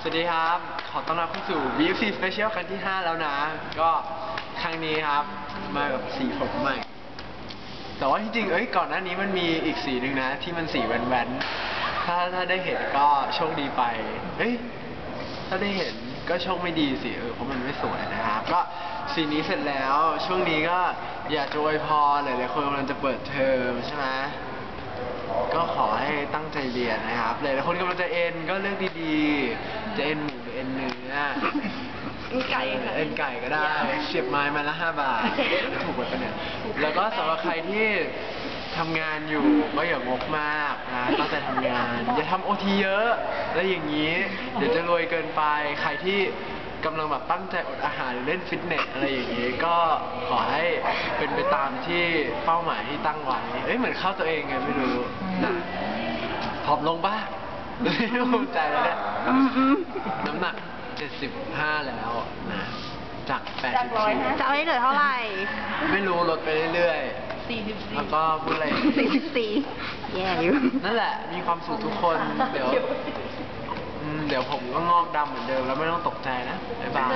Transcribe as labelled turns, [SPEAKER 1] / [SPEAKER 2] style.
[SPEAKER 1] สวัสดีครับ ขอต้อนรับเข้าสู่ VFC Special ครั้งที่ 5 แล้วนะ ก็ครั้งนี้ครับ มากับสีผมใหม่ แต่ว่าที่จริง เอ้ย ก่อนหน้านี้มันมีอีกสีหนึ่งนะ ที่มันสีแวนๆ ถ้าถ้าได้เห็นก็โชคดีไป เอ้ย ถ้าได้เห็นก็โชคไม่ดีสิ เออ เพราะมันไม่สวยนะครับ ก็สีนี้เสร็จแล้ว ช่วงนี้ก็อยากจะอวยพรหลายๆคนกำลังจะเปิดเทอมใช่ไหม ก็ขอให้ตั้งใจเรียนนะครับหลายๆคนกำลังจะเอ็นก็เลือกดีๆ จะเอ็นหมูหรือเอ็นเนื้อ
[SPEAKER 2] ไก่ค่ะ
[SPEAKER 1] เอ็นไก่ก็ได้เสียบไม้มาละห้าบาท ถูกกว่าปะเนี่ย แล้วก็สำหรับใครที่ทำงานอยู่ก็อย่างงกมากนะตั้งใจทำงาน อย่าทำโอทีเยอะ แล้วอย่างนี้ เดี๋ยวจะรวยเกินไป ใครที่ กำลังแบบตั้งใจอดอาหารหรือเล่นฟิตเนสอะไรอย่างนี้ ก็ขอให้เป็นไปตามที่เป้าหมายที่ตั้งไว้เอ้ยเหมือนเข้าตัวเองไงไม่รู้นะผอมลงบ้างภูมิใจแล้วเนี่ย
[SPEAKER 2] อืมอืม
[SPEAKER 1] น้ำหนัก 75 แล้วนะจาก
[SPEAKER 2] จากร้อยนะจะเอาให้เหลือเท่าไหร่
[SPEAKER 1] 84ไม่รู้ลดไปเรื่อยๆแล้วก็พูดอะไร
[SPEAKER 2] สี่สิบสี่แย่อยู่
[SPEAKER 1] นั่นแหละ มีความสุขทุกคน เดี๋ยวอืม เดี๋ยวผมก็งอกดำเหมือนเดิมแล้วไม่ต้องตกใจนะบ๊ายบาย